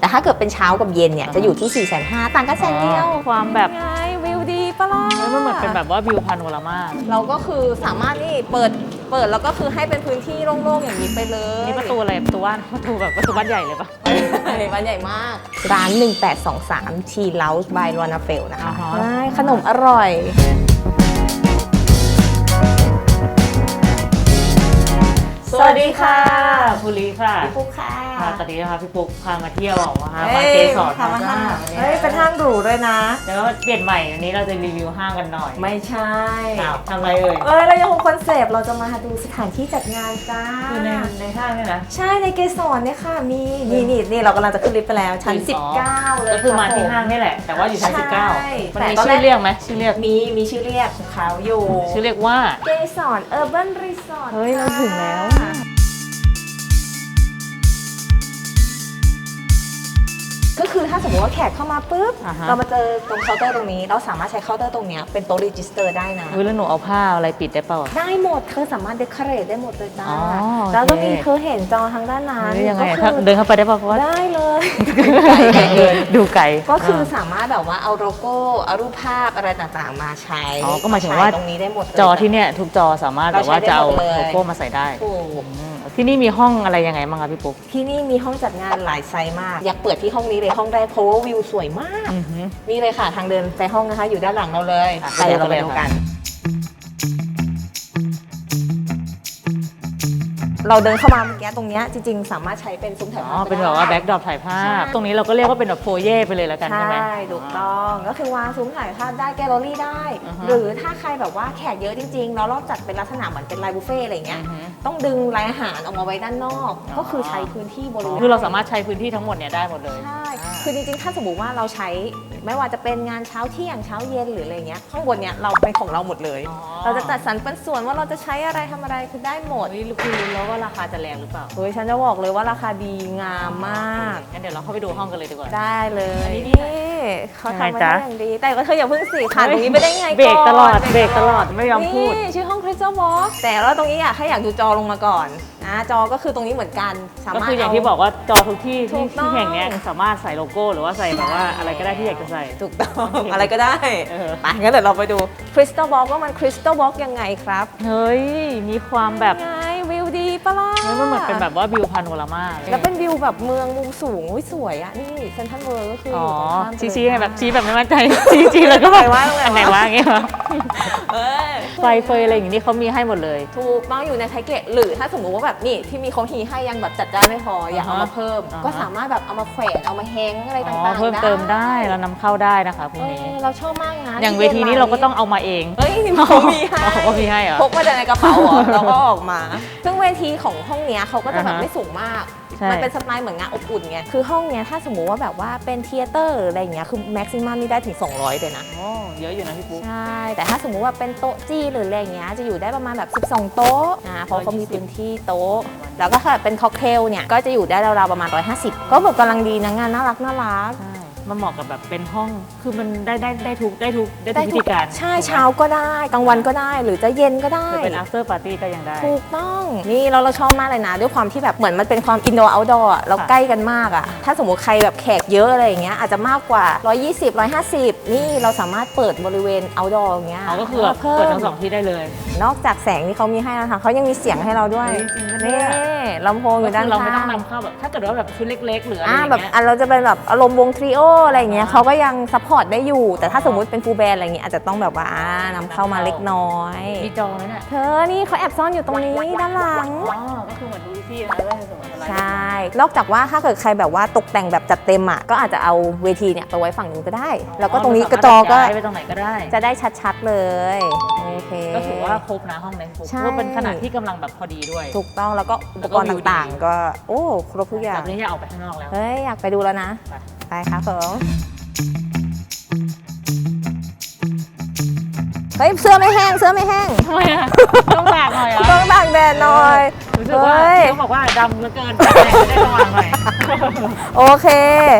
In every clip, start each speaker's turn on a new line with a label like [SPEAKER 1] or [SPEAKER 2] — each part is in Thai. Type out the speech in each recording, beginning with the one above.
[SPEAKER 1] แต่ถ้าเกิดเป็นเช้ากับเย็นเนี่ย จะอยู่ที่4ี่แสนห้าต่างกันแสนเดียว
[SPEAKER 2] ความแบบ
[SPEAKER 1] ไงวิวดีปะล่ะ
[SPEAKER 2] เฮ้ยมันเหมือนเป็นแบบว่าวิวพาโนรามา
[SPEAKER 1] เราก็คือสามารถนี่เปิดเปิดแล้วก็คือให้เป็นพื้นที่โล่งๆอย่างนี้ไปเลย
[SPEAKER 2] นี่ประตูอะไรประตูบ้านประตูแบบประตูบ้านใหญ่เลยปะ
[SPEAKER 1] บ้านใหญ่มาก ร้าน 1823 T Lounge by r o n a f e l นะคะ
[SPEAKER 2] อ่าฮะ
[SPEAKER 1] ใช่ขนมอร่อย สวัสดีค่ะ
[SPEAKER 2] ภูริค่ะ
[SPEAKER 1] พี่ปุ๊กค่ะ
[SPEAKER 2] ค่ะตอนนี้นะคะพี่ปุ๊กพามาเที่ยวออกมา
[SPEAKER 1] เอ้
[SPEAKER 2] มายเกสร
[SPEAKER 1] พามาห้าง
[SPEAKER 2] วันนี้
[SPEAKER 1] เฮ้ยเป็นห้างหรูด้วยนะ
[SPEAKER 2] เดี๋ยวเปลี่ยนใหม่อันนี้เราจะรีวิวห้างกันหน่อย
[SPEAKER 1] ไม่ใช่
[SPEAKER 2] อ้าวทำไรเอ่ย
[SPEAKER 1] เอ้ยเรายังคงคอนเซปต์เราจะมาดูสถานที่จัดงานจ้า
[SPEAKER 2] คือในในห้างเนี่ยนะ
[SPEAKER 1] ใช่ในเกสรเนี่ยค่ะมีนี่นี่นี่เรากำลังจะขึ้นลิฟต์ไปแล้วชั้น
[SPEAKER 2] อ๋อ
[SPEAKER 1] 19 เลย
[SPEAKER 2] ก็คือมาที่
[SPEAKER 1] รับผ
[SPEAKER 2] ห้างนี่แหละ แต่ว่าอยู่ชั้น
[SPEAKER 1] ใช่
[SPEAKER 2] 19 มัน
[SPEAKER 1] แต่
[SPEAKER 2] มี
[SPEAKER 1] ตอนแรก
[SPEAKER 2] ชื่อเรียกไหมชื่อเรียก
[SPEAKER 1] มีมีชื่อเรียกของเขาอยู่
[SPEAKER 2] ชื่อเรียกว่า
[SPEAKER 1] เกสรเออร์บันรีสอร์ท
[SPEAKER 2] เฮ้ยเราถึงแล้ว
[SPEAKER 1] ก็คือถ้าสมมติว่าแขกเข้ามาปุ๊บ
[SPEAKER 2] อ่าฮะ
[SPEAKER 1] เรามาเจอตรงเคาน์เตอร์ตรงนี้ เราสามารถใช้เคาน์เตอร์ตรงเนี้ยเป็นโต๊ะรีจิสเตอร์ได้นะ
[SPEAKER 2] เฮ้ยแล้วหนูเอาผ้าอะไรปิดได้เปล่า
[SPEAKER 1] ได้หมดเธอสามารถเดคอเรทได้หมดเลยจ้า
[SPEAKER 2] อ๋อโอเค
[SPEAKER 1] แล้วก็มีเธอเห็นจอทางด้านนั้น
[SPEAKER 2] เฮ้ยยังไง
[SPEAKER 1] ก็
[SPEAKER 2] ถ้า
[SPEAKER 1] คือ
[SPEAKER 2] เดินเข้าไปได้เปล่าเพราะว่า
[SPEAKER 1] ได้เลย
[SPEAKER 2] ไกลเกิน ดูไกล
[SPEAKER 1] ก็คือสามารถแบบว่าเอาโลโก้เอารูปภาพอะไรต่างๆ มาใช้
[SPEAKER 2] อ๋อก็หมายถึงว่า
[SPEAKER 1] ใช้ตรงนี้ได้หมดเลย
[SPEAKER 2] จอที่เนี่ยทุกจอสามารถแบบว่าจะเอา
[SPEAKER 1] เราใช้ได้หมดเลย
[SPEAKER 2] โลโก้มาใส่ได้
[SPEAKER 1] ถูก
[SPEAKER 2] อืม ที่นี่มีห้องอะไรยังไงบ้างคะพี่ปุ๊ก
[SPEAKER 1] ที่นี่มีห้องจัดงานหลายไซส์มาก อยากเปิดที่ห้องนี้เลยห้องแรกเพราะว่าวิวสวยมาก
[SPEAKER 2] อือหือ
[SPEAKER 1] นี่เลยค่ะทางเดินไปห้องนะคะ อยู่ด้านหลังเราเลย
[SPEAKER 2] อะ
[SPEAKER 1] ไปเดี๋ยวเราไป
[SPEAKER 2] ไปเลย
[SPEAKER 1] ดู
[SPEAKER 2] ค่ะ
[SPEAKER 1] กัน เราเดินเข้ามาเมื่อกี้ตรงเนี้ยจริงๆ สามารถใช้เป็นซุ้มถ่าย
[SPEAKER 2] อ๋อ
[SPEAKER 1] ภาพ
[SPEAKER 2] เป็นแบบว่าแบ็กดรอปถ่ายภาพตรงนี้เราก็เรียกว่าเป็นแบบโฟเย่ไปเลยแล้วกัน
[SPEAKER 1] ใช
[SPEAKER 2] ใช่ไหม่
[SPEAKER 1] ถูกต้องก็คือวางซุ้มถ่ายภาพได้แกลเลอรี่ได้
[SPEAKER 2] อ่าฮะ
[SPEAKER 1] หรือถ้าใครแบบว่าแขกเยอะจริงๆแล้วเราจัดเป็นลักษณะเหมือนเป็นไลน์บุฟเฟ่ต์อะไรเงี้ย
[SPEAKER 2] อือหือ
[SPEAKER 1] ต้องดึงรายอาหารออกมาไว้ด้านนอก
[SPEAKER 2] อ๋อ
[SPEAKER 1] ก็คือใช้พื้นที่บริเวณ
[SPEAKER 2] คือเราสามารถใช้พื้นที่ทั้งหมดเนี่ยได้หมดเลย
[SPEAKER 1] ใช่คือจริงๆ ถ้าสมมติว่าเราใช้ไม่ว่าจะเป็นงานเช้าเที่ยงเช้าเย็นหรืออะไรเงี้ยข้างบนเนี้ยเราเป็นของเราหมดเลย
[SPEAKER 2] อ๋อ
[SPEAKER 1] เราจะจัดสรรปันส่วนว่าเราจะใช้อะไรทำอะไรคือได้หมด
[SPEAKER 2] เฮ้ยคุณรู้แล้วว่าราคาจะแรงหรือเปล่า
[SPEAKER 1] เฮ้ยฉันจะบอกเลยว่าราคาดีงามมาก
[SPEAKER 2] งั้นเดี๋ยวเราเข้าไปดูห้องกันเลยดีกว่า
[SPEAKER 1] ได้เลย
[SPEAKER 2] อันนี้
[SPEAKER 1] นี่เขาทำมา
[SPEAKER 2] ยังไง
[SPEAKER 1] ได้
[SPEAKER 2] จ๊ะ
[SPEAKER 1] อย่างดี แต่ก็เธออย่าเพิ่งสิขาดตรงนี้ไม่ได้ไง
[SPEAKER 2] เบรก
[SPEAKER 1] อน
[SPEAKER 2] ตลอดเบรกตลอดไม่ยอมพูด
[SPEAKER 1] นี่ชื่อห้อง Crystal Box แต่ว่าตรงนี้อยากให้อยากดูจอลงมาก่อนนะจอก็คือตรงนี้เหมือนกันสา
[SPEAKER 2] ก็
[SPEAKER 1] มารถ
[SPEAKER 2] คืออย่าง
[SPEAKER 1] เที่
[SPEAKER 2] บอกว่าจอทุกที่
[SPEAKER 1] ถู
[SPEAKER 2] ที่
[SPEAKER 1] กต้อง
[SPEAKER 2] ที่แห่งเนี้ยสามารถใส่โลโก้หรือว่าใส่แบบว่าอะไรก็ได้ที่อยากจะใส่
[SPEAKER 1] ถูกต้องอะไรก็ได้
[SPEAKER 2] เออ
[SPEAKER 1] ไปงั้นเดี๋ยวเราไปดู Crystal Box ว่ามัน Crystal Box ยังไงครับ
[SPEAKER 2] เฮ้ยมีความแบบ
[SPEAKER 1] ไงวิว ดีปะล่ะ
[SPEAKER 2] เฮ้ยมันเหมือนเป็นแบบว่าวิวพาโนรามาเลย
[SPEAKER 1] แล้วเป็นวิวแบบเมืองมุมสูงอุ๊ยสวยอะนี่เซนทรัลเวิร์ก็คือ
[SPEAKER 2] อ๋
[SPEAKER 1] อ
[SPEAKER 2] อยู่
[SPEAKER 1] ตรงข้าม
[SPEAKER 2] ชี้ชี้ไงแบบชี้แบบไม่มั่นใจ ชี้ชี้แล้วก็แบบ
[SPEAKER 1] ไหนวะตรงไหนวะ
[SPEAKER 2] อันไหนวะอย่างเงี้ยเหรอ
[SPEAKER 1] เออ
[SPEAKER 2] ไฟเฟยอะไรอย่างงี้นี่เขามีให้หมดเลย
[SPEAKER 1] ถูกต้องอยู่ในแพ็กเกจหรือถ้าสมมุติว่าแบบนี่ที่มีเขาฮีให้ยังแบบจัดจ้านไม่พออยากเอามาเพิ่ม
[SPEAKER 2] อ่าฮะ
[SPEAKER 1] ก็สามารถแบบเอามาแขวนเอามาแฮงอะไร
[SPEAKER 2] อ๋
[SPEAKER 1] ต่า
[SPEAKER 2] อง
[SPEAKER 1] ๆ
[SPEAKER 2] เพิ่มเติมได้เรานำเข้าได้นะคะพวก
[SPEAKER 1] เอ
[SPEAKER 2] นี้
[SPEAKER 1] อเราชอบมากนะ
[SPEAKER 2] อย่างเวทีนี้เราก็ต้องเอามาเอง
[SPEAKER 1] เฮ้ยนี่เขามีให้
[SPEAKER 2] อ๋อเขามีให้เหรอ
[SPEAKER 1] พกมาจากในกระเป๋าเหรอเราก็ออกมา ซึ่งเวทีของห้องเนี้ยเขาก็จะแบบ
[SPEAKER 2] อ่าฮะ
[SPEAKER 1] ไม่สูงมาก
[SPEAKER 2] ใช่
[SPEAKER 1] มันเป็นสไตล์เหมือนงานอบอุ่นไง คือห้องเนี้ยถ้าสมมุติว่าแบบว่าเป็นเทเตอร์หรืออะไรอย่างเงี้ย คือแม็กซิมัมนี่ได้ถึง 200เลยนะ
[SPEAKER 2] โอ้เยอะอยู่นะพี่ปุ๊ก
[SPEAKER 1] ใช่ แต่ถ้าสมมุติว่าเป็นโต๊ะจี้หรืออะไรอย่างเงี้ย จะอยู่ได้ประมาณแบบ 12 โต๊ะอ่าเพราะเขามีพื้นที่โต๊ะ แล้วก็ถ้าเป็นค็อกเทลเนี่ย ก็จะอยู่ได้ราวๆประมาณ 150 ก็แบบกำลังดีนะงานน่ารักน่ารัก
[SPEAKER 2] ใช่ มันเหมาะกับแบบเป็นห้องคือมันได้ได้ได้ทุกได้ทุกได้ทุกวิธีการ
[SPEAKER 1] ใช่เช้าก็ได้กลางวันก็ได้หรือจะเย็นก็ได้
[SPEAKER 2] จะเป็น after party ก็ยังได้
[SPEAKER 1] ถูกต้องนี่เราเราชอบมากเลยนะ ด้วยความที่แบบเหมือนมันเป็นความอินดอร์เอาท์ดอร์เรา
[SPEAKER 2] ค่ะ
[SPEAKER 1] ใกล้กันมากอะถ้าสมมุติใครแบบแขกเยอะอะไรอย่างเงี้ยอาจจะมากกว่า 120 150 นี่เราสามารถเปิดบริเวณเอาท์ดอร์อย่างเงี้ย
[SPEAKER 2] อ๋อก็คือแบบ
[SPEAKER 1] เพิ่
[SPEAKER 2] เปิด
[SPEAKER 1] ม
[SPEAKER 2] ทั้งสองที่ได้เลย
[SPEAKER 1] นอกจากแสงที่เขามีให้แล้วนะคะเขายังมีเสียงให้เราด้วย
[SPEAKER 2] เฮ้ยจริงปะเนี่
[SPEAKER 1] นี่
[SPEAKER 2] ย
[SPEAKER 1] ลำโพงอยู่ด้าน
[SPEAKER 2] เราไม่ต้อ
[SPEAKER 1] ข้างง
[SPEAKER 2] นำเข้าแบบถ้าเกิดว่าแบบชุดเล็ก ๆ หรืออะไรอ
[SPEAKER 1] อ่า
[SPEAKER 2] ย่าง
[SPEAKER 1] แบบ
[SPEAKER 2] เงี้ย
[SPEAKER 1] อันเราจะเป็นแบบอารมณ์วงทริโออะไรอย่างเงี้ย
[SPEAKER 2] อ่า
[SPEAKER 1] เขาก็ยังซัพพอร์ตได้อยู่ แต่ถ้าสมมุติเป็นฟูลแบนด์อะไรเงี้ยอาจจะต้องแบบว่าอ่านำเข้ามาเล็กน้อย
[SPEAKER 2] มีจอไหมเนี่ย
[SPEAKER 1] เธอนี่เขาแอบซ่อนอยู่ตรงนี้ด้านหลัง
[SPEAKER 2] อ๋อ ก็คือเหมือนดูที่นะแล้วก็สมมติอะไร
[SPEAKER 1] ใช่ นอกจากว่าถ้าเกิดใครแบบว่าตกแต่งแบบจัดเต็มอะ ก็อาจจะเอาเวทีเนี่ยไปไว้ฝั่งนู้นก็ได้ แล้วก็ตรงนี้กระจอก็
[SPEAKER 2] ย้ายไปตรงไหนก็ได้
[SPEAKER 1] จะได้ชัดๆเลย โอเค
[SPEAKER 2] ก็ถือว่าครบนะห้องในฟุก
[SPEAKER 1] ใช่
[SPEAKER 2] ว่าเป็นขนาดที่กำลังแบบพอดีด้วย
[SPEAKER 1] ถูกต้องแล้วก็อุปกรณ์
[SPEAKER 2] แล้วก็วิวดี
[SPEAKER 1] ต่างๆ ก็ โอ้ ครบทุกอย่าง
[SPEAKER 2] แบบนี้อยากออกไปข้างนอกแล้ว
[SPEAKER 1] เฮ้ย อยากไปดูแล้วนะ
[SPEAKER 2] ไป
[SPEAKER 1] ไปครับผมเฮ้ยเสื้อไม่แห้งเสื้อไม่แห้ง
[SPEAKER 2] ทำไมอะ รอ
[SPEAKER 1] ต้องตากแดดหน่อย
[SPEAKER 2] รู้สึกว่า
[SPEAKER 1] เฮ้ย
[SPEAKER 2] เขาบอกว่าดำเหลือเกินแต่แสงจะได้สว่างหน่อย
[SPEAKER 1] โอเค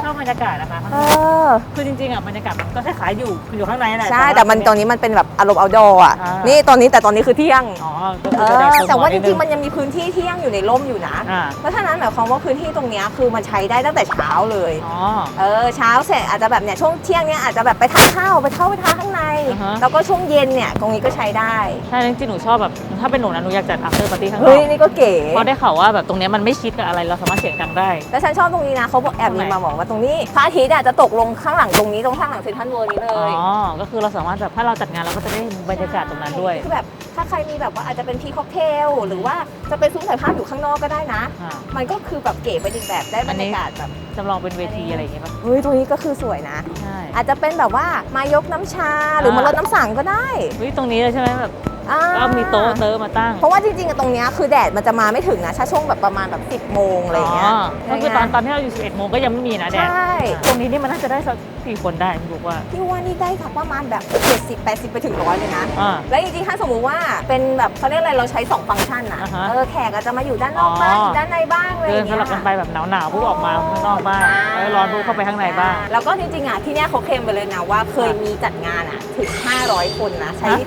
[SPEAKER 2] ชอบบรรยากาศนะคะ
[SPEAKER 1] เออ
[SPEAKER 2] คือจริงๆอะบรรยากาศมันก็คล้ายๆอยู่คืออยู่ข้างในแหละ
[SPEAKER 1] ใช่แต่มันตรงนี้มันเป็นแบบอารมณ์ outdoor อะ
[SPEAKER 2] อ่า
[SPEAKER 1] นี่ตอนนี้แต่ตอนนี้คือเที่ยง
[SPEAKER 2] อ๋อก็
[SPEAKER 1] เอ
[SPEAKER 2] คือจะได้
[SPEAKER 1] อ
[SPEAKER 2] เพิ่ม
[SPEAKER 1] แต่ว่า
[SPEAKER 2] ห
[SPEAKER 1] จ
[SPEAKER 2] นิด
[SPEAKER 1] ริ
[SPEAKER 2] นึ
[SPEAKER 1] งๆมันยังมีพื้นที่ที่ยังอยู่ในร่มอยู่นะ
[SPEAKER 2] อ่า
[SPEAKER 1] เพราะฉะนั้นหมายความว่าพื้นที่ตรงเนี้ยคือมันใช้ได้ตั้งแต่เช้าเลย
[SPEAKER 2] อ๋อ
[SPEAKER 1] เออเช้าเสร็จอาจจะแบบเนี่ยช่วงเที่ยงเนี้ยอาจจะแบบไปทานข้าวไปเข้าไปทานข้างใน
[SPEAKER 2] อ่าฮะ
[SPEAKER 1] แล้วก็ช่วงเย็นเนี่ยตรงนี้ก็ใช้ได้
[SPEAKER 2] ใช่จริงๆหนูชอบแบบถ้าเป็นหนูนะหนูอยากจัด after party ข้างน
[SPEAKER 1] เฮ้
[SPEAKER 2] อยก
[SPEAKER 1] นี่ก็เก๋
[SPEAKER 2] เพราะได้ข่าวว่าแบบตรงเนี้ยมันไม่ชิดกับอะไรเราสามารถเสียงดังได้
[SPEAKER 1] แล้วฉันชอบตรงนี้นะเขาบอกแอบมีมาบอกว่าตรงนี้พระอาทิตย์อะจะตกลงข้างหลังตรงนี้ตรงข้างหลังเซ็นทรัลเวิร์นี้เล
[SPEAKER 2] อ๋อ
[SPEAKER 1] ย
[SPEAKER 2] ก็คือเราสามารถแบบถ้าเราจัดงานเราก็จะได้บรรยากาศตรงนั้นด้วย
[SPEAKER 1] คือแบบถ้าใครมีแบบว่าอาจจะเป็นทีค็อกเทล หรือว่าจะเป็นซุ้มถ่ายภาพอยู่ข้างนอกก็ได้นะ
[SPEAKER 2] อ่า
[SPEAKER 1] มันก็คือแบบเก๋ไปอีกแบบได้บรรยากาศแบบ
[SPEAKER 2] จำลองเป็นเวทีอะไรอย่างเงี้ยป่ะ
[SPEAKER 1] เฮ้ยตรงนี้ก็คือสวยนะ
[SPEAKER 2] ใช่
[SPEAKER 1] อาจจะเป็นแบบว่ามายกน้ำชาหรือมาลดน้ำสังก็ได้
[SPEAKER 2] เฮ้ยตรงนี้เลยใช่ไหมแบบ
[SPEAKER 1] อ่า
[SPEAKER 2] ก็มีโต๊ะเติร์มาตั้ง
[SPEAKER 1] เพราะว่าจริงๆอะตรงเนี้ยคือแดดมันจะมาไม่ถึงนะถ้าช่วงแบบประมาณแบบ 10 โมงอะไรอย่างเงี้ย
[SPEAKER 2] ก็คือตอนตอนที่เราอยู่ 11 โมงก็ยังไม่มีนะแดด
[SPEAKER 1] ใช่
[SPEAKER 2] ตรงนี้นี่มันน่าจะได้สักกี่คนได้พี่บอกว่า
[SPEAKER 1] พี่ว่านี่ได้ค่ะประมาณแบบ 70 80 ไปถึงร้อยเลยนะ
[SPEAKER 2] อ่า
[SPEAKER 1] แล้วจริงๆ ถ้าสมมุติว่าเป็นแบบเขาเรียกอะไรเราใช้ 2 ฟังก์ชันอะ
[SPEAKER 2] อ่าฮะ
[SPEAKER 1] เออแขกอาจจะมาอยู่ด้านนอกบ้าง
[SPEAKER 2] อ๋อ
[SPEAKER 1] อ ยู่ด้านในบ้างอะไรอ
[SPEAKER 2] เดิน
[SPEAKER 1] ย่าง
[SPEAKER 2] ส
[SPEAKER 1] เงี้ย
[SPEAKER 2] ลับกันไปแบบหนาวๆปุ๊บออกมาข้างนอกบ้างแล้วร้อนปุ๊บเข้าไปข้างในบ้าง
[SPEAKER 1] แล้วก็จริงๆอะที่เนี้ยเขาเคลมไปเลยนะว่าเคยมีจัดงานอะถึง 500 คนนะ ใช้
[SPEAKER 2] ฮะ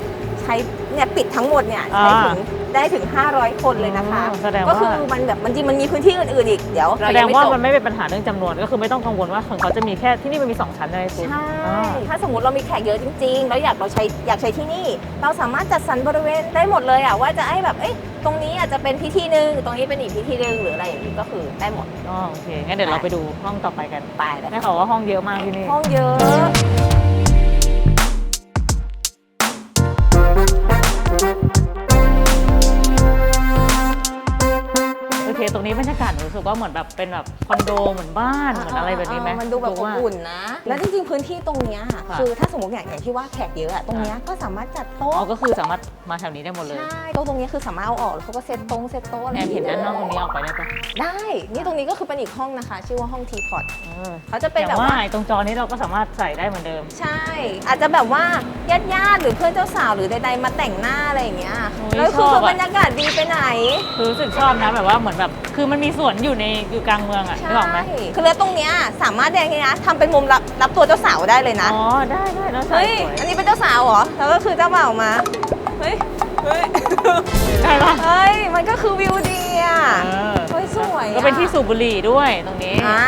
[SPEAKER 1] ใช้ เนี่ยปิดทั้งหมดเนี่ย
[SPEAKER 2] อ่า
[SPEAKER 1] ใช้ถึงได้ถึง 500 คนเลยนะคะ
[SPEAKER 2] อ๋อแสดง
[SPEAKER 1] ก็
[SPEAKER 2] ว่า
[SPEAKER 1] คือมันแบบมันจริงมันมีพื้นที่อื่นๆอีกเดี๋ยวเร
[SPEAKER 2] แสด
[SPEAKER 1] ยังไม่
[SPEAKER 2] ว่า
[SPEAKER 1] จบ
[SPEAKER 2] มันไม่เป็นปัญหาเรื่องจำนวนก็คือไม่ต้องกังวลว่าของเขาจะมีแค่ที่นี่มันมี 2 ชั้นใช่ไหมคุณ
[SPEAKER 1] ใช่
[SPEAKER 2] อ่า
[SPEAKER 1] ถ้าสมมติเรามีแขกเยอะจริง ๆ แล้วอยากเราใช้อยากใช้ที่นี่ เราสามารถจัดสรรบริเวณได้หมดเลยอะว่าจะให้แบบเอ้ยตรงนี้อาจจะเป็นพิธีหนึ่งตรงนี้เป็นอีกพิธีหนึ่งหรืออะไรอย่างนี้ก็คือได้หมด
[SPEAKER 2] อ๋อโอเค งั้นเดี๋ยวเราไปดูห้องต่อไปกัน
[SPEAKER 1] ไปเลย
[SPEAKER 2] ได้ข่าวว่าห้องเยอะมากที่นี่
[SPEAKER 1] ห้องเยอะ
[SPEAKER 2] เคตรงนี้บรรยากาศหนูรู้สึกว่าเหมือนแบบเป็นแบบคอนโดเหมือนบ้านเหมือนอะไรแบบนี้ไหม
[SPEAKER 1] มันดูแบบอบ
[SPEAKER 2] ว่า
[SPEAKER 1] อุ่นนะ แล้วจริงๆพื้นที่ตรงเนี้ย
[SPEAKER 2] ค่ะ
[SPEAKER 1] คือถ้าสมมติอย่างอย่างที่ว่าแขกเยอะอะตรงเนี้ยก็สามารถจัด
[SPEAKER 2] อ๋อ
[SPEAKER 1] โต๊ะ
[SPEAKER 2] ก็คือสามารถมาแถวนี้ได้หมดเลย
[SPEAKER 1] ใช่โต๊ะตรงเนี้ยคือสามารถเอาออกแล้วเขาก็เซตโต๊ะเซตโต๊ะอะไร
[SPEAKER 2] แอบเห็นด้านนอกตรงนี้ออกไปได้ปะ
[SPEAKER 1] ได้ นี่ตรงนี้ก็คือเป็นอีกห้องนะคะ ชื่อว่าห้องทีพอต
[SPEAKER 2] เออ
[SPEAKER 1] เขาจะเป็น
[SPEAKER 2] แต่
[SPEAKER 1] แบบ
[SPEAKER 2] ว่า
[SPEAKER 1] ว่า
[SPEAKER 2] ไอ้ตรงจอนี้เราก็สามารถใส่ได้เหมือนเดิม
[SPEAKER 1] ใช่ อาจจะแบบว่าญาติญาติๆหรือเพื่อนเจ้าสาวหรือใดๆมาแต่งหน้าอะไรอย่างเงี้ย
[SPEAKER 2] โอ้ย
[SPEAKER 1] แล้วคือ
[SPEAKER 2] ชอบอะ
[SPEAKER 1] บรรยากาศดีไปไหน
[SPEAKER 2] คือรู้สึกชอบนะแบบว่าเหมือนแบบคือมันมีสวนอยู่ในอยู่กลางเมืองอะนึกออกไหม
[SPEAKER 1] คือแล้วตรงเนี้ยสามารถแดงไงนะทำเป็นมุมรับรับตัวเจ้าสาวได้เลยนะ
[SPEAKER 2] อ๋อ ได้ได้แล้วใส่
[SPEAKER 1] เฮ้ย
[SPEAKER 2] สวย
[SPEAKER 1] อันนี้เป็นเจ้าสาวเหรอ แล้วก็คือเจ้าบ่าวมา เฮ้ย เฮ้ย
[SPEAKER 2] ได้ปะ
[SPEAKER 1] เฮ้ย มันก็คือวิวดีอะ
[SPEAKER 2] เออ
[SPEAKER 1] เฮ้ย สวยอะ
[SPEAKER 2] ก็เป็นที่สูบบุหรี่ด้วยตรงนี้
[SPEAKER 1] อ่า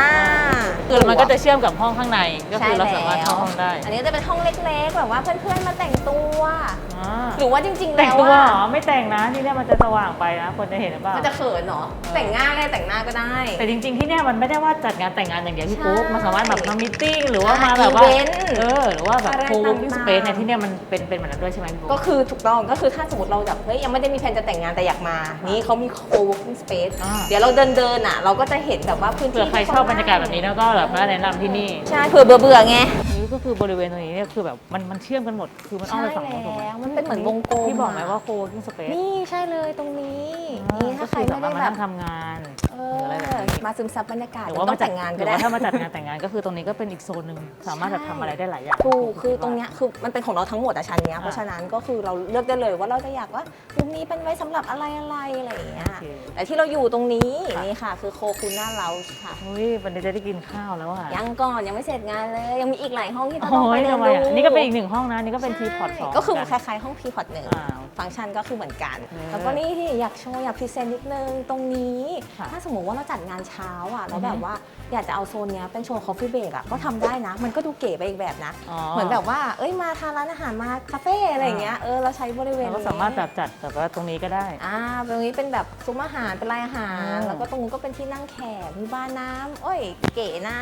[SPEAKER 2] คือมันก็จะเชื่อมกับห้องข้างใน ก็คือเราสามารถเข้าห้องได้
[SPEAKER 1] อันนี้จะเป็นห้องเล็กๆแบบว่าเพื่อนๆมาแต่งตัว
[SPEAKER 2] อ่า
[SPEAKER 1] หรือว่าจริงๆ
[SPEAKER 2] แต่
[SPEAKER 1] แล้
[SPEAKER 2] ง
[SPEAKER 1] ว
[SPEAKER 2] ตัวเหร
[SPEAKER 1] อะ
[SPEAKER 2] อไม่แต่งนะที่เนี่ยมันจะสว่างไปนะคนจะเห็นหรือเปล่า
[SPEAKER 1] มันจะเขินเหรอแต่งหน้าไงแต่งหน้าก็ได้
[SPEAKER 2] แต่จริงๆที่เนี่ยมันไม่ได้ว่าจัดงานแต่งงานอย่างเดียวพี่
[SPEAKER 1] ใช่
[SPEAKER 2] ปุ๊กมันสามารถแบบมามิทติ้งหรือว่า
[SPEAKER 1] อ่า
[SPEAKER 2] มาแบบว่า
[SPEAKER 1] อีเวนต์
[SPEAKER 2] เออหรือว่าแบบ
[SPEAKER 1] อะไร
[SPEAKER 2] โควิง
[SPEAKER 1] ต่างๆ
[SPEAKER 2] สเปซเนี่ยที่เนี่ยมันเป็นเป็นเหมือนนั้นด้วยใช่ไหมพี่ปุ๊
[SPEAKER 1] ก็
[SPEAKER 2] ก
[SPEAKER 1] คือถูกต้องก็คือถ้าสมมติเราแบบเฮ้ยยังไม่ได้มีแผนจะแต่งงานแต่อยากมานี่เขามี co-working space
[SPEAKER 2] อ่า
[SPEAKER 1] เดี๋ยวเราเดินเดินๆอะ เราก็จะเห็นแบบว่าพื้นที่
[SPEAKER 2] เผื่อใครชอบบรรยากาศแบบนี้แล้วก็แบบมาแนะนำที่นี่
[SPEAKER 1] ใช่เผื่อเบื่อเบื่อๆไง
[SPEAKER 2] นี่ ก็คือบริเวณตรงนี้เนี่ยคือแบบมันมันเชื่อมกันหมด คือมันอ้อมไปฝั่งโน้นถูกไหม
[SPEAKER 1] ใช่แล้วมันเป็นเหมือนวงกลม
[SPEAKER 2] ที่บอกไหม
[SPEAKER 1] อะ
[SPEAKER 2] ว่า co-working space
[SPEAKER 1] นี่ใช่เลยตรงนี้
[SPEAKER 2] อ่า
[SPEAKER 1] นี่ถ้า
[SPEAKER 2] ก็
[SPEAKER 1] ใคร
[SPEAKER 2] คือ
[SPEAKER 1] ไม่
[SPEAKER 2] สา
[SPEAKER 1] ได้
[SPEAKER 2] มารถมา
[SPEAKER 1] แบบ
[SPEAKER 2] นั่งทำงาน
[SPEAKER 1] เอ
[SPEAKER 2] หรืออะไรแบบนี้
[SPEAKER 1] มาซึมซับบรรยากาศ
[SPEAKER 2] หรือ
[SPEAKER 1] ไม่
[SPEAKER 2] ว่า
[SPEAKER 1] ต้อ
[SPEAKER 2] มางจัด
[SPEAKER 1] แต่งงาน
[SPEAKER 2] ห
[SPEAKER 1] ก็
[SPEAKER 2] รือ
[SPEAKER 1] ได้
[SPEAKER 2] ว่าถ้ามาจัดงานแต่งงานก็คือตรงนี้ก็เป็นอีกโซนหนึ่งสามารถแบบทำอะไรได้หลายอย่าง
[SPEAKER 1] ถูกคือตรงเนี้ยคือมันเป็นของเราทั้งหมดอะชั้นเนี้ยเพราะฉะนั้นก็คือเราเลือกได้เลยว่าเราจะอยากว่ามุมนี้เป็นไว้สำหรับอะไรอะไรอะไรอย่างเงี้ย
[SPEAKER 2] โอเค
[SPEAKER 1] แต่ที่เราอยู่ตรงนี้
[SPEAKER 2] ค่ะ
[SPEAKER 1] นี่ค่ะ คือโคคูน่าเลาค่ะ
[SPEAKER 2] เฮ้ยวันนี้จะได้กินข้าวแล้วอะ
[SPEAKER 1] ยังก่อนยังไม่เสร็จงานเลย ยังมีอีกหลายห้องที่เราต้อง
[SPEAKER 2] โอ้
[SPEAKER 1] ไป
[SPEAKER 2] ย
[SPEAKER 1] เดิน
[SPEAKER 2] ทำไม
[SPEAKER 1] ดู
[SPEAKER 2] อะนี่ก็เป็นอีกหนึ่งห้องนะนี่ก็เป็นทีพอร์ตสอง
[SPEAKER 1] ก็คือ
[SPEAKER 2] กัน
[SPEAKER 1] คล้ายๆห้องพีพอร์ตหนึ่ง
[SPEAKER 2] อ่า
[SPEAKER 1] ฟังก์ชันก็คือเหมือนกัน
[SPEAKER 2] เออ
[SPEAKER 1] แล้วก็นี่ที่อยากโชว์อยากพรีเซนต์นิดนึงตรงนี้
[SPEAKER 2] ค่ะ
[SPEAKER 1] ถ้าสมมติว่าเราจัดงานเช้าอะแล้ว
[SPEAKER 2] อือฮึ
[SPEAKER 1] แบบว่า อยากจะเอาโซนเนี้ยเป็นโชว์คอฟฟี่เบรกอะก็ทำได้นะ มันก็ดูเก๋ไปอีกแบบนะ
[SPEAKER 2] อ๋อ
[SPEAKER 1] เหมือนแบบว่าเอ้ยมาทานร้านอาหารมาคาเฟ่อะไรอย่างเงี้ยเออเราใช้บริเวณ
[SPEAKER 2] เราก็
[SPEAKER 1] นี้
[SPEAKER 2] สามารถแบบจัดแบบว่าตรงนี้ก็ได้
[SPEAKER 1] อ่าตรงนี้เป็นแบบซุ้มอาหาร เป็นลายอาหาร
[SPEAKER 2] อืม
[SPEAKER 1] แล้วก็ตรงนู้นก็เป็นที่นั่งแขก มีบาร์น้ำโอ้ย เก๋นะ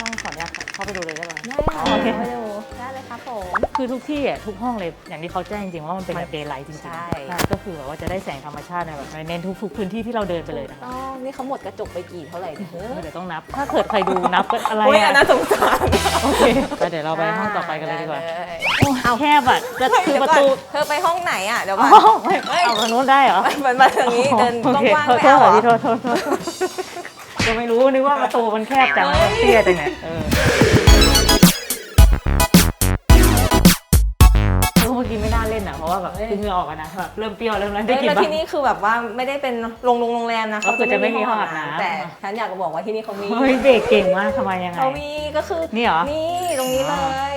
[SPEAKER 2] ต้องขออนุญาตเข้าไปดูเลยได้ไหม
[SPEAKER 1] ได้ค่ะ
[SPEAKER 2] โอเค
[SPEAKER 1] ไปดูได้เลยครับผม
[SPEAKER 2] คือทุกที่อะทุกห้องเลยอย่างที่เขาแจ้งจริงๆว่ามันเป็นแบบเดย์ไลท์จริงๆ
[SPEAKER 1] ใช่
[SPEAKER 2] ก็คือแบบว่าจะได้แสงธรรมชาติในแบบในทุกๆพื้นที่ที่เราเดินไปเลยนะคะ
[SPEAKER 1] ต้องนี่เขาหมดกระจกไปกี่เท่าไหร่เนี่ย
[SPEAKER 2] เดี๋ยวต้องนับ ถ้าเกิดใครดูนับก็อะไร
[SPEAKER 1] โอ้ยอัน
[SPEAKER 2] อะ
[SPEAKER 1] น่าสงสาร
[SPEAKER 2] โอเคแล้วเดี๋ยวเราไปห้องต่อไปกันเลยดีกว่า
[SPEAKER 1] ได้เลย
[SPEAKER 2] เอาแคบอะจะคือประตู
[SPEAKER 1] เธอไปห้องไหนอะเดี๋ยว
[SPEAKER 2] อ๋
[SPEAKER 1] ก่
[SPEAKER 2] อ
[SPEAKER 1] อน
[SPEAKER 2] ไม่เอาทางนู้นได้เหรอ
[SPEAKER 1] มันมาทางนี้เดินก
[SPEAKER 2] โอเค
[SPEAKER 1] ว้างๆ
[SPEAKER 2] โทษ
[SPEAKER 1] ไม่
[SPEAKER 2] โทษ
[SPEAKER 1] เอาเหรอ
[SPEAKER 2] พี่โทษโทษโทษก็ไม่รู้นึกว่าประตูมันแคบจัง
[SPEAKER 1] เฮ้ย
[SPEAKER 2] เตี้ยจังไงเออ ว่าแบบ
[SPEAKER 1] เฮ้ย
[SPEAKER 2] คือเหงื่อออกอะนะแบบเริ่มเปรี้ยวเริ่มอะไรได้
[SPEAKER 1] เอ้ย
[SPEAKER 2] กลิน
[SPEAKER 1] แล้ว
[SPEAKER 2] บ้า
[SPEAKER 1] ที่นี่คือแบบว่าไม่ได้เป็นโรงโรงโรงแรมนะ
[SPEAKER 2] ก็คือจะไม่มีห้องอาบน้ำ
[SPEAKER 1] แต่ฉันอยากจะบอกว่าที่นี่เขามี
[SPEAKER 2] เฮ้ยเด็กเก่งมากทำไมยังไง
[SPEAKER 1] เขามีก็คือ
[SPEAKER 2] นี่เหรอ
[SPEAKER 1] นี่ตรงนี้เลย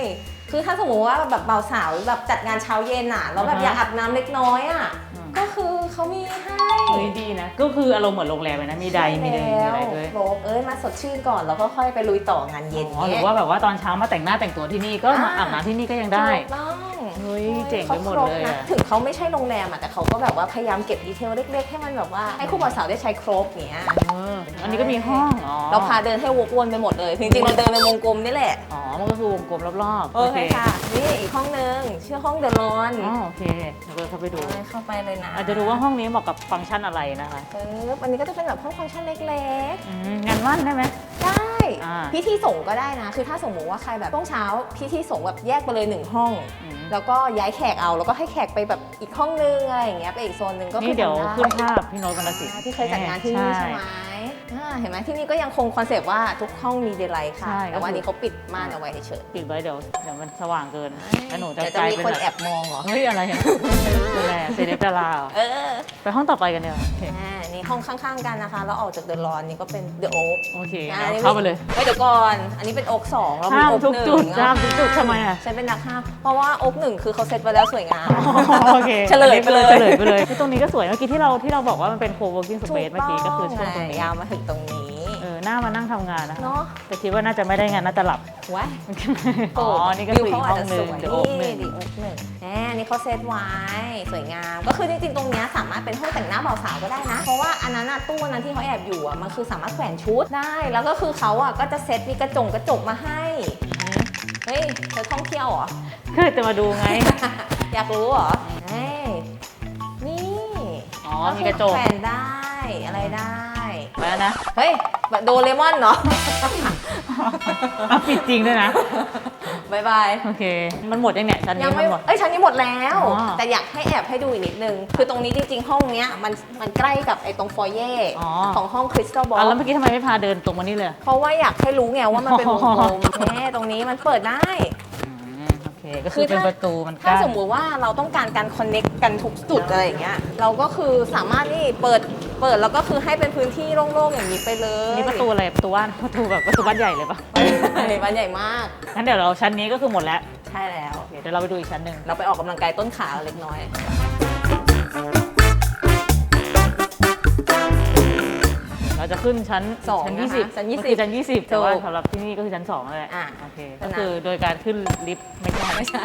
[SPEAKER 1] คือถ้าสมมติว่าแบบเบาสาวแบบจัดงานเช้าเย็นอะแล้วแบบ
[SPEAKER 2] อ่าฮะ
[SPEAKER 1] อยากอาบน้ำเล็กน้อยอะ
[SPEAKER 2] อืม
[SPEAKER 1] ก็คือเขามีให้
[SPEAKER 2] เฮ้ยดีนะ ก็คืออารมณ์เหมือนโรงแรมเลยนะมีไดร์มีไดร์มีอะไรด้วย
[SPEAKER 1] โลบเอ้ยมาสดชื่นก่อนแล้วก็ค่อยไปลุยต่องานเย็น
[SPEAKER 2] อ๋อหรือว่าแบบว่าตอนเช้ามาแต่งหน้าแต่งตัวที่นี่ก็มาอาบน้ำที่นี่ก็ยังได้
[SPEAKER 1] ถูกต้อง
[SPEAKER 2] เฮ้ยเจ๋งไปหมดเลย
[SPEAKER 1] ขาครบนะ
[SPEAKER 2] อะ
[SPEAKER 1] ถึงเขาไม่ใช่โรงแรมอะแต่เขาก็แบบว่าพยายามเก็บดีเทลเล็กๆ ให้มันแบบว่าให้คู่บ่าวสาวได้ใช้ครบอย่างเงี้ย
[SPEAKER 2] เอออันนี้ก็มีห้องอ๋อ
[SPEAKER 1] เราพาเดินให้วกวนไปหมดเลย จริงๆ เราเดินเป็นวงกลมนี่แหละ
[SPEAKER 2] อ๋อ มันก็คือวงกลมรอบๆ
[SPEAKER 1] โอเคค่ะ นี่อีกห้องนึง ชื่อห้องเดอะลอน
[SPEAKER 2] อ๋อโอเคเดี๋ยวเราเข้าไปดู
[SPEAKER 1] เข้าไปเลยนะ
[SPEAKER 2] อาจจะดูว่าห้องนี้เหมาะกับฟังก์ชันอะไรนะคะ
[SPEAKER 1] เอออันนี้ก็จะเป็นแบบห้องฟังก์ชันเล็ก
[SPEAKER 2] อืมงานว่านได้ไหม
[SPEAKER 1] ๆได้
[SPEAKER 2] อ่า
[SPEAKER 1] พิธีสงฆ์ก็ได้นะ คือถ้าสมมติว่าใครแบบต้องเช้า พิธีสงฆ์แบบแยกไปเลยหนึ่งห้อง
[SPEAKER 2] อืม
[SPEAKER 1] แล้วก็ย้ายแขกเอาแล้วก็ให้แขกไปแบบอีกห้องนึงอะไรอย่างเงี้ยไปอีกโซนหนึ่งก็คื
[SPEAKER 2] นี่
[SPEAKER 1] อ
[SPEAKER 2] เดี๋ยว
[SPEAKER 1] ทำได้
[SPEAKER 2] ขึ้นภาพพี่โน้ตวรรณศิลป์
[SPEAKER 1] อ่าที่เคยจัดงานที่นี่ใช่ไหม อ่าเห็นไหมที่นี่ก็ยังคงคอนเซปต์ว่าทุกห้องมีเดย์ไลท์ค่ะ
[SPEAKER 2] ใช่
[SPEAKER 1] แต่ว่าอันนี้เขาปิดม่านเอาไว้เฉย
[SPEAKER 2] ปิดไว้เดี๋ยวเดี๋ยวมันสว่างเกิน
[SPEAKER 1] ๆ
[SPEAKER 2] แล้วหนูจะ
[SPEAKER 1] เดี๋ยว
[SPEAKER 2] ก
[SPEAKER 1] จะ
[SPEAKER 2] ลาย
[SPEAKER 1] มี
[SPEAKER 2] เป็น
[SPEAKER 1] คน
[SPEAKER 2] แบบ
[SPEAKER 1] แอบมองเหรอ
[SPEAKER 2] เฮ้ยอะไรเนี่ยเป็นอะไรเซเลบดาราเหรอ
[SPEAKER 1] เออ
[SPEAKER 2] ไปห้องต่อไปกันเดี๋ยวาโอเค
[SPEAKER 1] อ่านี่ห้องข้างๆกันนะคะ แล้วออกจากเดอะลอนนี่ก็เป็นเดอะโอ๊ก
[SPEAKER 2] โอเคงั้นเข้าไปเลย
[SPEAKER 1] เฮ้ยเดี๋ยวก่อน อันนี้เป็นโอ๊กสองเรามี
[SPEAKER 2] ห้าม
[SPEAKER 1] โอ๊ก
[SPEAKER 2] ทุก
[SPEAKER 1] หนึ่ง
[SPEAKER 2] จุดห้ามทุกจุดทำไมอะ
[SPEAKER 1] ฉันเป็นนักห้ามเพราะว่าโอ๊กหนึ่งคือเขาเซตไว้แล้วสวยงาม
[SPEAKER 2] โอเค
[SPEAKER 1] เฉลยไปเลย
[SPEAKER 2] เฉลยไปเลยคือตรงนี้ก็สวยเมื่อกี้ที่เราที่เราบอกว่ามันเป็น co-working space เมื่อกี้ก็คือช่วงตรงนี้
[SPEAKER 1] ยาวมาถึงตรงนี้
[SPEAKER 2] เออหน้ามานั่งทำงานนะคะ
[SPEAKER 1] เนาะ
[SPEAKER 2] แต่คิดว่าน่าจะไม่ได้งานน่าจะหลับ
[SPEAKER 1] ว้าย
[SPEAKER 2] อ๋อนี่ก็คืออีกห้องหนึ่ง
[SPEAKER 1] วิว
[SPEAKER 2] เดี๋ยว
[SPEAKER 1] เขา
[SPEAKER 2] โอ๊
[SPEAKER 1] อาจ
[SPEAKER 2] ก
[SPEAKER 1] จะ
[SPEAKER 2] ห
[SPEAKER 1] ส
[SPEAKER 2] นึ่
[SPEAKER 1] วย
[SPEAKER 2] ง
[SPEAKER 1] นี่ดีโอ๊กหนึ่งแหมนี่เขาเซตไว้สวยงาม ก็คือจริงๆตรงเนี้ยสามารถเป็นห้องแต่งหน้าเบาสาวก็ได้นะ เพราะว่าอันนั้นน่ะตู้อันนั้นที่เขาแอบอยู่อะมันคือสามารถแขวนชุดได้ แล้วก็คือเขาอะก็จะเซตมีกระจงกระจกมาให้ เฮ้ยเธอท่องเที่ยวเหรอ
[SPEAKER 2] คือจะมาดูไง
[SPEAKER 1] อยากรู้เหรอเฮ้ยนี่
[SPEAKER 2] อ๋อมีกระจก
[SPEAKER 1] แขวนได้อะไรได้
[SPEAKER 2] ไปแล้วนะ
[SPEAKER 1] เฮ้ยแบบโดเรมอนเนาะ
[SPEAKER 2] อะปิดจริงด้วยนะ
[SPEAKER 1] บายบาย
[SPEAKER 2] โอเค มันหมดยังเนี่ยชั้น
[SPEAKER 1] ยั
[SPEAKER 2] นี้
[SPEAKER 1] ง
[SPEAKER 2] มั
[SPEAKER 1] ไม่
[SPEAKER 2] นหมด
[SPEAKER 1] เอ้ยชั้นนี้หมดแล้ว
[SPEAKER 2] อ๋อ
[SPEAKER 1] แต่อยากให้แอบให้ดูอีกนิดนึง คือตรงนี้จริง ๆ ห้องเนี้ยมันมันใกล้กับไอ้ตรงฟอยเย่
[SPEAKER 2] อ๋อ
[SPEAKER 1] ของห้องคริสตัลบอ
[SPEAKER 2] อะ
[SPEAKER 1] ล
[SPEAKER 2] แล้วเมื่อกี้ทำไมไม่พาเดินตรงมานี่เลย
[SPEAKER 1] เพราะว่าอยากให้รู้ไงว่ามันเป็นวงกลม
[SPEAKER 2] อ๋อ
[SPEAKER 1] แน่ตรงนี้มันเปิดได้
[SPEAKER 2] อืมโอเค ก็คือเป็นประตูมัน
[SPEAKER 1] ถ้า
[SPEAKER 2] กั้น
[SPEAKER 1] สมมุติว่าเราต้องการการคอนเน็กกันทุกจุดอะไรอย่างเงี้ยเราก็คือสามารถนี่เปิด เปิดแล้วก็คือให้เป็นพื้นที่โล่งๆอย่างนี้ไปเลย
[SPEAKER 2] นี่ประตูอะไรประตูบ้านประตูแบบประตูบ้านใหญ่เลยปะ
[SPEAKER 1] บ้านใหญ่มาก
[SPEAKER 2] งั้นเดี๋ยวเราชั้นนี้ก็คือหมดแล้ว
[SPEAKER 1] ใช่แล้ว
[SPEAKER 2] โอเคเดี๋ยวเราไปดูอีกชั้นหนึ่ง
[SPEAKER 1] เราไปออกกำลังกายต้นขาเล็กน้อย
[SPEAKER 2] เราจะขึ้นชั้น
[SPEAKER 1] สอง
[SPEAKER 2] ชั้น
[SPEAKER 1] นะคะ
[SPEAKER 2] ยี่สิบ
[SPEAKER 1] ชั้นยี่สิบ
[SPEAKER 2] ก็คือชั้นยี่สิบแต่ว่า
[SPEAKER 1] ถูก
[SPEAKER 2] สำหรับที่นี่ก็คือชั้นสองนั่นแหละ
[SPEAKER 1] อะ
[SPEAKER 2] โอเค
[SPEAKER 1] ชั้
[SPEAKER 2] ก็
[SPEAKER 1] นนั้น
[SPEAKER 2] คือโดยการขึ้นลิฟต์ไม่ใช่
[SPEAKER 1] ไม่ใช่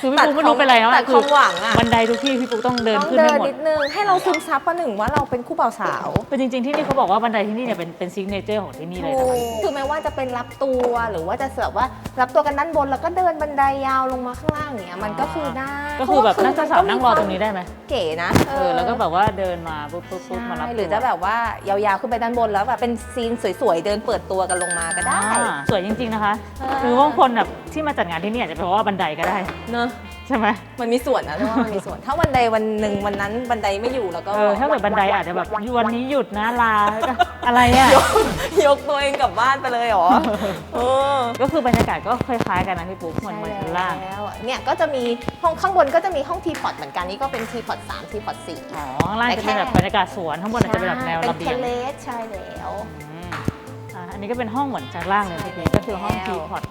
[SPEAKER 2] คือพี่ปุ๊กไม่รู้เป็นไรนะ
[SPEAKER 1] ตัด
[SPEAKER 2] คื
[SPEAKER 1] ความหวังอะ
[SPEAKER 2] บันไดทุกที่พี่ปุ๊กต้องเดิน
[SPEAKER 1] ต้อง
[SPEAKER 2] ขึ้น
[SPEAKER 1] เดิ
[SPEAKER 2] ให้
[SPEAKER 1] น
[SPEAKER 2] หมด
[SPEAKER 1] นิดนึง ให้เราซึมซับประหนึ่งว่าเราเป็นคู่บ่าวสาว
[SPEAKER 2] เป็นจริง ๆ ที่นี่เขาบอกว่าบันไดที่นี่เนี่ยเป็นเป็นซิกเนเจอร์ของที่นี่เลยนะคะ
[SPEAKER 1] คือไม่ว่าจะเป็นรับตัวหรือว่าจะแบบว่ารับตัวกันด้านบนแล้วก็เดินบันไดยาวลงมาข้างล่างอย่างเงี้ยมันก็คือได้
[SPEAKER 2] ก็คือแบบ
[SPEAKER 1] เพราะ
[SPEAKER 2] นักศึกษานั่งรอตรงนี้ได้ไหม
[SPEAKER 1] เก๋นะ
[SPEAKER 2] เออแล้วก็แบบว่าเดินมาปุ๊บปุ๊บปุ๊บมารับ
[SPEAKER 1] ใช่
[SPEAKER 2] ตัว
[SPEAKER 1] หรือจะแบบว่ายาวๆขึ้นไปด้านบนแล้วแบบเป็นซีนสวยๆเดินเปิดตัวกันลงมาก็ได้
[SPEAKER 2] อ่าสวยจริง ๆ นะคะ
[SPEAKER 1] เออ
[SPEAKER 2] หรือบางคนแบบที่มาจัดงานที่นี่อาจจะเป็นเพราะว่าบันไดก็ได้
[SPEAKER 1] เนอะ
[SPEAKER 2] ใช่ไหม
[SPEAKER 1] มันมีส่วนนะเพราะว่ามันมีส่วน ถ้าวันใดวันหนึ่งวันนั้นบันไดไม่อยู่แล้วก็
[SPEAKER 2] เออถ้าเกิดบันไดอาจจะแบบวันนี้หยุดนะลาก็อะไรอะ
[SPEAKER 1] ยกยกตัวเองกลับบ้านไปเลยเหรอเออ
[SPEAKER 2] ก็คือบรรยากาศก็คล้ายๆกันนะพี่ปุ๊กเหมือนเหมือนชั้นล่าง
[SPEAKER 1] ใช่แล้วเนี่ยก็จะมีห้องข้างบนก็จะมีห้องทีพอตเหมือนกันนี่ก็เป็นทีพอตสามทีพอตสี่
[SPEAKER 2] อ๋อข้างล่างจะเป็นแบบบรรยากาศสวนข้างบนอาจจะเป็นแบบแนวระเบียง
[SPEAKER 1] เป็นเทเลสใช่แล้ว
[SPEAKER 2] อืมอะอันนี้ก็เป็นห้องเหมือนชั้นล่างเลยพี่ปุ๊กก็คือห้อง
[SPEAKER 1] แล้ว
[SPEAKER 2] ทีพอต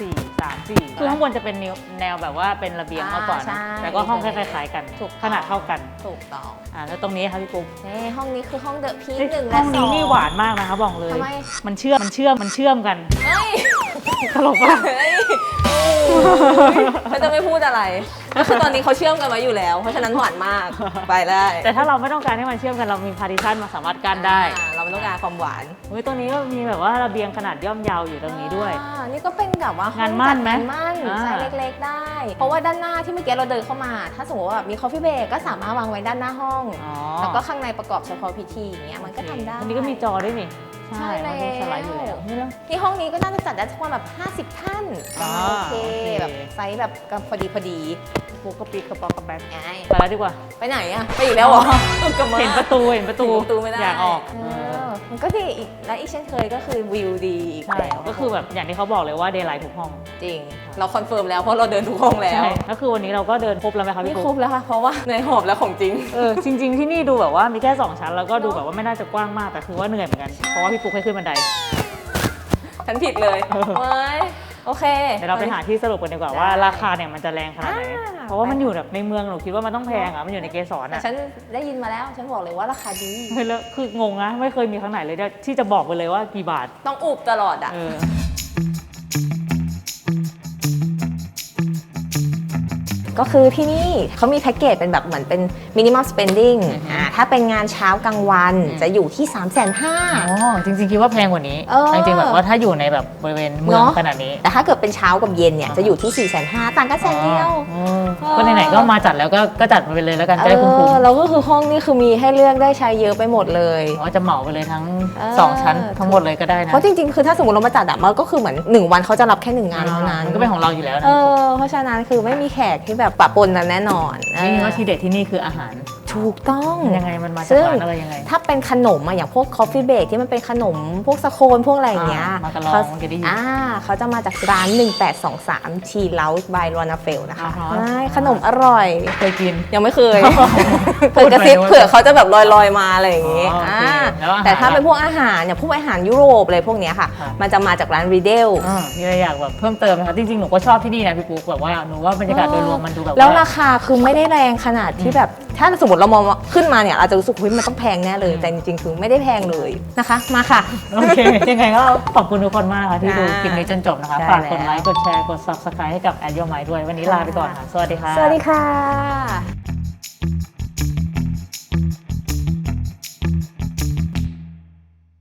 [SPEAKER 2] สี่สามสี่คือข้างบนจะเป็นแนวแนวแบบว่าเป็นระเบียงมากกว่า
[SPEAKER 1] ใช่
[SPEAKER 2] นะแต่ก็ห้องคล้ายๆกัน
[SPEAKER 1] ถูกต้อง
[SPEAKER 2] ขนาดเท่ากัน
[SPEAKER 1] ถูกต้อง
[SPEAKER 2] อ่าแล้วตรงนี้ครับพี่ปุ๊ก
[SPEAKER 1] นี่ห้องนี้คือห้องเดอะพี
[SPEAKER 2] เฮ้ย
[SPEAKER 1] หนึ่ง
[SPEAKER 2] ห้
[SPEAKER 1] และ
[SPEAKER 2] อง
[SPEAKER 1] ส
[SPEAKER 2] นี้
[SPEAKER 1] อง
[SPEAKER 2] นี่หวานมากนะคะบอกเลย
[SPEAKER 1] ทำไม
[SPEAKER 2] มันเชื่อมมันเชื่อมมันเชื่อมกัน
[SPEAKER 1] เฮ้ย
[SPEAKER 2] ตลกป่ะ
[SPEAKER 1] เฮ้ยเขาจะไม่พูดอะไร ก็คือตอนนี้เขาเชื่อมกันไว้อยู่แล้ว เพราะฉะนั้นหวานมากไปได้
[SPEAKER 2] แต่ถ้าเราไม่ต้องการให้มันเชื่อมกันเรามีพาร์ติชันมาสามารถกั้นได้
[SPEAKER 1] อ่าเราไม่ต้องการความหวาน
[SPEAKER 2] เฮ้ยตรงนี้ก็มีแบบว่าระเบียงขนาดย่อมเยาวอยู่ตรงนี้ด้วย
[SPEAKER 1] อ่านี่ก็เป็นแบบว่าห้อง
[SPEAKER 2] งานมั่นไหม
[SPEAKER 1] จัดงานมั่น
[SPEAKER 2] อ่า
[SPEAKER 1] ใช่เล็กๆ ได้ เพราะว่าด้านหน้าที่เมื่อกี้เราเดินเข้ามา ถ้าสมมติว่าแบบมีคอฟฟี่เบรก็สามารถวางไว้ด้านหน้าห้อง
[SPEAKER 2] อ๋อ
[SPEAKER 1] แล้วก็ข้างในประกอบเฉพาะพิธีอย่างเงี้ยมันก็ทำได้
[SPEAKER 2] อันนี้ก็มีจอด้วยนี่
[SPEAKER 1] ใช่
[SPEAKER 2] มันเป็นสไลด์อยู่แล้วนี่แล้ว
[SPEAKER 1] ที่ห้องนี้ก็น่าจะจัดได้ทุกวันแบบ 50 ท่าน
[SPEAKER 2] อ่า
[SPEAKER 1] โอเค
[SPEAKER 2] โอเค
[SPEAKER 1] แบบไซส์แบบพอดีพอดี
[SPEAKER 2] ปูกระปิกกระปอกกระแบก
[SPEAKER 1] ไง
[SPEAKER 2] ไปแล้วดีกว่า
[SPEAKER 1] ไปไหนอะไปอีกแล้วเหรอ กลับมา
[SPEAKER 2] เห็นประตูเห็นประตู
[SPEAKER 1] เห็นประตูไม่ได้
[SPEAKER 2] อยากออก
[SPEAKER 1] เอ
[SPEAKER 2] เออ
[SPEAKER 1] อโอเค มันก็ดีอีกและอีกเช่นเคยก็คือวิวดีอีก
[SPEAKER 2] ใช่
[SPEAKER 1] แล้ว
[SPEAKER 2] ก็คือแบบอย่างที่เขาบอกเลยว่าเดย์ไลท์ทุกห้อง
[SPEAKER 1] จริง เราคอนเฟิร์มแล้วเพราะเราเดินทุกห้องแล้ว
[SPEAKER 2] ใช่ก็คือวันนี้เราก็เดินครบแล้วไหมคะ
[SPEAKER 1] ไม่
[SPEAKER 2] พี่
[SPEAKER 1] คร
[SPEAKER 2] ปุ๊
[SPEAKER 1] บแล้วค่ะเพราะว่าเหนื่อยหอบแล้วของจริง
[SPEAKER 2] เออจริง ๆ ที่นี่ดูแบบว่ามีแค่2ชั้นแล้วก็ดูแบบว่าไม่น่าจะกว้างมากแต่คือว่าเหนื่อยเหมือนกันเพราะว่าพี่ปุ๊กให้ขึ้นบันได
[SPEAKER 1] ฉันผิดเลย
[SPEAKER 2] เออ
[SPEAKER 1] เว้ย โอเค
[SPEAKER 2] เดี๋ยวเราไปหาที่สรุปกันดีกว่า
[SPEAKER 1] ได้
[SPEAKER 2] ว่าราคาเนี่ยมันจะแรงขนาดไหน
[SPEAKER 1] อ่า
[SPEAKER 2] เพราะว่ามันอยู่แบบในเมืองหนูคิดว่ามันต้องแพงอะ มันอยู่ในเกสร
[SPEAKER 1] แต่
[SPEAKER 2] อะ
[SPEAKER 1] ฉันได้ยินมาแล้ว ฉันบอกเลยว่าราคาดี
[SPEAKER 2] เฮ้ยแล้วคืองงนะไม่เคยมีครั้งไหนเลยที่จะบอกไปเลยว่ากี่บาท
[SPEAKER 1] ต้องอุบตลอดอะ
[SPEAKER 2] เออ
[SPEAKER 1] ก็คือที่นี่เขามีแพ็กเกจเป็นแบบเหมือนเป็น minimal spending
[SPEAKER 2] อือฮึ
[SPEAKER 1] อ่าถ้าเป็นงานเช้ากลางวัน
[SPEAKER 2] อืม
[SPEAKER 1] จะอยู่ที่ 3 5 0 0 0
[SPEAKER 2] อ๋อจริงๆคิดว่าแพงกว่านี้
[SPEAKER 1] เออ
[SPEAKER 2] จริงๆแบบว่าถ้าอยู่ในแบบบริเวณเมือง
[SPEAKER 1] เนอะ
[SPEAKER 2] ขนาดนี้
[SPEAKER 1] แต่ถ้าเกิดเป็นเช้ากับเย็นเนี่ย
[SPEAKER 2] อ่า
[SPEAKER 1] จะอยู่ที่ 4 5 0 0 0ต่างกันแสนเดียว
[SPEAKER 2] อ๋อ ก็ไหนๆก็มาจัดแล้วก็ก็จัดมาไปเลยแล้วกันจะได้คุ้ม
[SPEAKER 1] เออแล้วก็คือห้องนี่คือมีให้เลือกได้ใช้เยอะไปหมดเลย
[SPEAKER 2] ๆว่าจะเหมาไปเลยทั้ง
[SPEAKER 1] เออ
[SPEAKER 2] สองชั้นทั้งหมดเลยก็ได้นะ
[SPEAKER 1] เพราะจริงๆ คือถ้าสมมติเรามาจัดอะมันก็คือเหมือน 1 วันเขาจะรับแค่ 1 งานเท่านั้น
[SPEAKER 2] มันก็เป็นของเราอยู่แล้วนะ
[SPEAKER 1] เออ เพราะฉะนั้นคือไม่มีแขกที่แบบปะปนกันแน่นอนเออ
[SPEAKER 2] นี่ว่าทีเด็ดที่นี่คืออาหาร
[SPEAKER 1] ถูกต้อง
[SPEAKER 2] ยังไงมันมา
[SPEAKER 1] ซึ่
[SPEAKER 2] จาก
[SPEAKER 1] ง
[SPEAKER 2] ร้านอะไรยังไง
[SPEAKER 1] ถ้าเป็นขนมอะอย่างพวก coffee bake ที่มันเป็นขนมพวกสโคนพวกอะไรอย่างเงี้ย
[SPEAKER 2] อ่ามากะลอง
[SPEAKER 1] เขา
[SPEAKER 2] เคยได้ยิน
[SPEAKER 1] อ่าเขาจะมาจากร้าน 1823 Tea Lounge by Rona f e l นะคะ
[SPEAKER 2] อ่าฮะ
[SPEAKER 1] ใช่ขนมอร่อย
[SPEAKER 2] เคยกิน
[SPEAKER 1] ยังไม่เคย
[SPEAKER 2] พู
[SPEAKER 1] เผื่อ
[SPEAKER 2] ด
[SPEAKER 1] กระซิบ
[SPEAKER 2] หน่อย
[SPEAKER 1] เผื่อเขาจะแบบลอยๆมาอะไรอย่างงี้
[SPEAKER 2] อ๋อโอเค
[SPEAKER 1] อ่า
[SPEAKER 2] แล้วอาหาร
[SPEAKER 1] แต่ถ้า
[SPEAKER 2] ล่ะ
[SPEAKER 1] เป็นพวกอาหารอย่างพวกอาหารยุโรปอะไรพวกเนี้ยค่ะ
[SPEAKER 2] ครับ
[SPEAKER 1] มันจะมาจากร้าน Riedel
[SPEAKER 2] อ่ามีอะไรอยากแบบเพิ่มเติมไหมคะจริงๆหนูก็ชอบที่นี่นะพี่ปุ๊กแบบว่าหนูว่าบรรยากาศโดยรวมมันดูแบบ
[SPEAKER 1] แล้ว
[SPEAKER 2] ว่า
[SPEAKER 1] ราคาคือไม่ได้แรงขนาดที่แบบถ้าสมมติเรามองว่าขึ้นมาเนี่ยเราจะรู้สึกว่าเฮ้ยมันต้องแพงแน่เลย
[SPEAKER 2] อืม
[SPEAKER 1] แต่จริงๆคือไม่ได้แพงเลยนะคะ มาค่ะ
[SPEAKER 2] โอเค ยังไงก็ขอบคุณทุกคนมากนะคะที่ดู
[SPEAKER 1] อ่า
[SPEAKER 2] คลิปนี้จนจบนะคะ
[SPEAKER 1] ใช่
[SPEAKER 2] ฝากกด
[SPEAKER 1] แล้ว
[SPEAKER 2] ไลค์ กดแชร์ กด subscribe ให้กับแอดยอไมด้วย วันนี้ลาไปก่อนค่ะ สวัสดีค่ะ
[SPEAKER 1] สวัสดีค่ะ